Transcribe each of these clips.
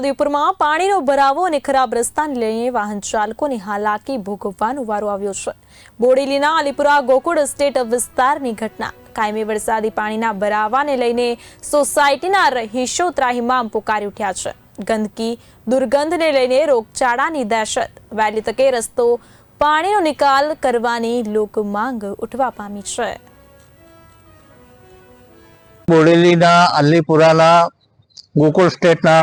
ઉદયપુરમાં પાણીનો ભરાવો અને ખરાબ રસ્તાને લઈને વાહન ચાલકોની હાલાકી ભોગવવાનો વારો આવ્યો છે. બોડેલીના અલીપુરા ગોકુળ સ્ટેટ વિસ્તારની ઘટના. કાયમી વરસાદી પાણીના ભરાવાને લઈને સોસાયટીના રહીશો ત્રાહિમામ પોકારી ઉઠ્યા છે. ગંદકી, દુર્ગંધને લઈને રોગચાળાની દહેશત. વહેલી તકે રસ્તો પાણીનો નિકાલ કરવાની લોક માંગ ઉઠવા પામી છે. બોડેલીના અલીપુરાના ગોકુળ સ્ટેટના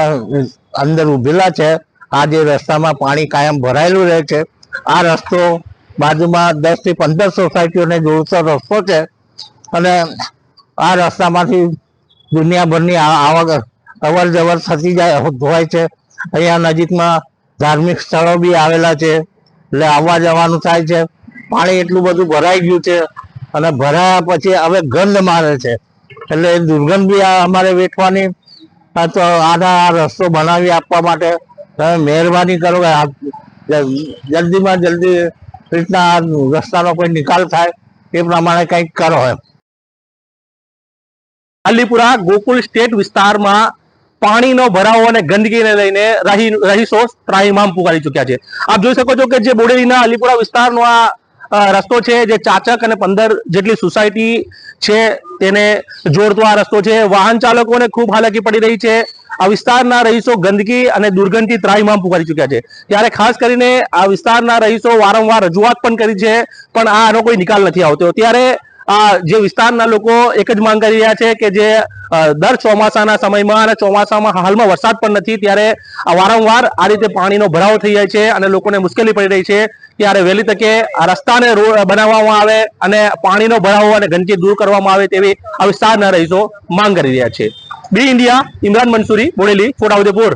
અંદર ઉભેલા છે. આ જે રસ્તામાં પાણી કાયમ ભરાયેલું રહે છે. આ રસ્તો બાજુમાં દસથી પંદર સોસાયટીઓને જોડતો રસ્તો છે. અને આ રસ્તામાંથી દુનિયાભરની આવક અવર જવર થતી જાય હોય છે. અહીંયા નજીકમાં ધાર્મિક સ્થળો બી આવેલા છે. એટલે આવવા જવાનું થાય છે. પાણી એટલું બધું ભરાઈ ગયું છે અને ભરાયા પછી હવે ગંધ મારે છે. એટલે દુર્ગંધ બી અમારે વેઠવાની તો આના આ રસ્તો બનાવી આપવા માટે તમે મહેરબાની કરો કે જલ્દીમાં જલ્દી રીતના રસ્તાનો કોઈ નિકાલ થાય એ પ્રમાણે કંઈક કરો એમ. અલીપુરા ગોકુલ સ્ટેટ વિસ્તારમાં પાણીનો ભરાવો અને ગંદકીને લઈને રહીશો ત્રાહીમામ પુકારી ચુક્યા છે. આપ જોઈ શકો છો કે જે બોડેલીના અલીપુરા વિસ્તારનો આ રસ્તો છે જે ચાચક અને પંદર જેટલી સોસાયટી છે તેને જોડતો આ રસ્તો છે. વાહન ચાલકોને ખૂબ હાલાકી પડી રહી છે. આ વિસ્તારના રહીશો ગંદકી અને દુર્ગંધથી ત્રાહીમામ પુકારી ચુક્યા છે. ત્યારે ખાસ કરીને આ વિસ્તારના રહીશો વારંવાર રજૂઆત પણ કરી છે, પણ આનો કોઈ નિકાલ નથી આવતો. ત્યારે જે વિસ્તારના લોકો એક જ માંગ કરી રહ્યા છે કે જે દર ચોમાસાના સમયમાં અને ચોમાસામાં હાલમાં વરસાદ પણ નથી, ત્યારે વારંવાર આ રીતે પાણીનો ભરાવો થઈ જાય છે અને લોકોને મુશ્કેલી પડી રહી છે. ત્યારે વહેલી તકે આ રસ્તાને બનાવવામાં આવે અને પાણીનો ભરાવો અને ગંદકી દૂર કરવામાં આવે તેવી આ વિસ્તારના રહીશો માંગ કરી રહ્યા છે. B India, Imran Mansuri, Bodeli, Chhota Udaipur.